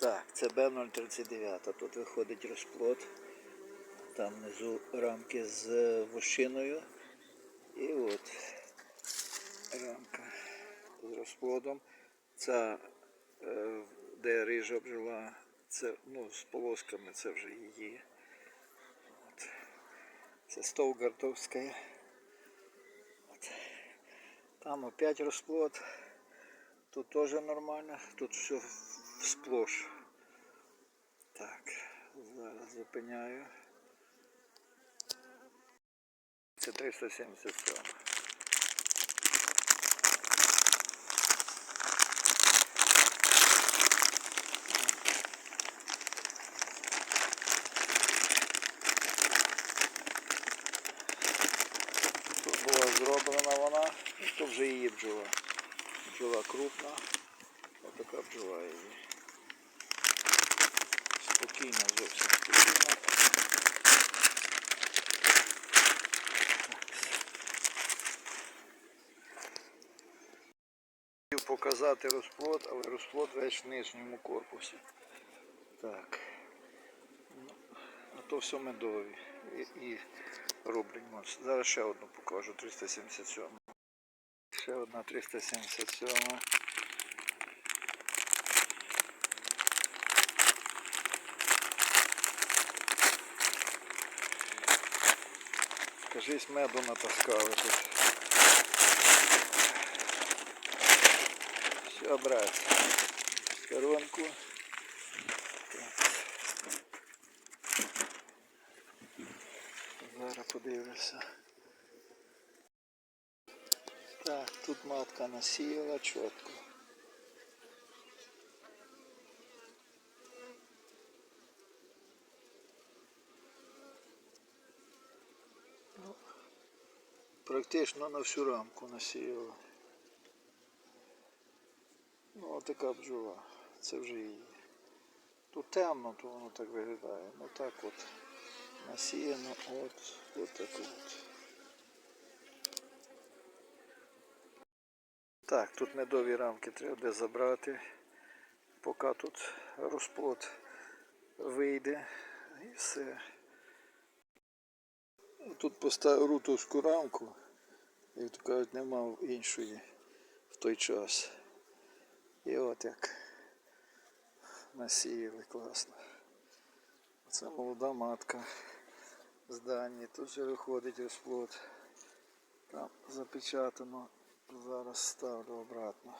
Так, це Б039. Тут виходить розплод. Там внизу рамки з вощиною. І от рамка з розплодом. Ця, е, де рижа бджола, це ну, з полосками, це вже її. От. Це Стовгартовська. От. Там опять розплод. Тут теж нормально, тут все сплош. Так, зараз зупиняю. Це 377. Тут була зроблена вона, то вже її бджола. Бджола крупна. Ось така бджола її. Спокійно, зовсім. Хотів показати розплод, але розплод весь в нижньому корпусі. Так. Ну, а то все медові. І, і роблять. Зараз ще одну покажу, 377. Ще одна 377. Кажись, меду натаскали тут. Все, брат. Сторонку. Зараз подивлюся. Так, тут матка насіяла чітко. Практично на всю рамку насіяла. Ну, от така бджола. Це вже її. Тут темно, то воно так виглядає. Ну так от насіяно от, от так от. Так, тут медові рамки треба буде забрати, поки тут розплод вийде і все. Ну, Тут поставив рутовську рамку, як то кажуть, не мав іншої в той час. І от як насіяли класно. Це молода матка з Данії. Тут вже виходить розплод. Там запечатано. Зараз ставлю обратно.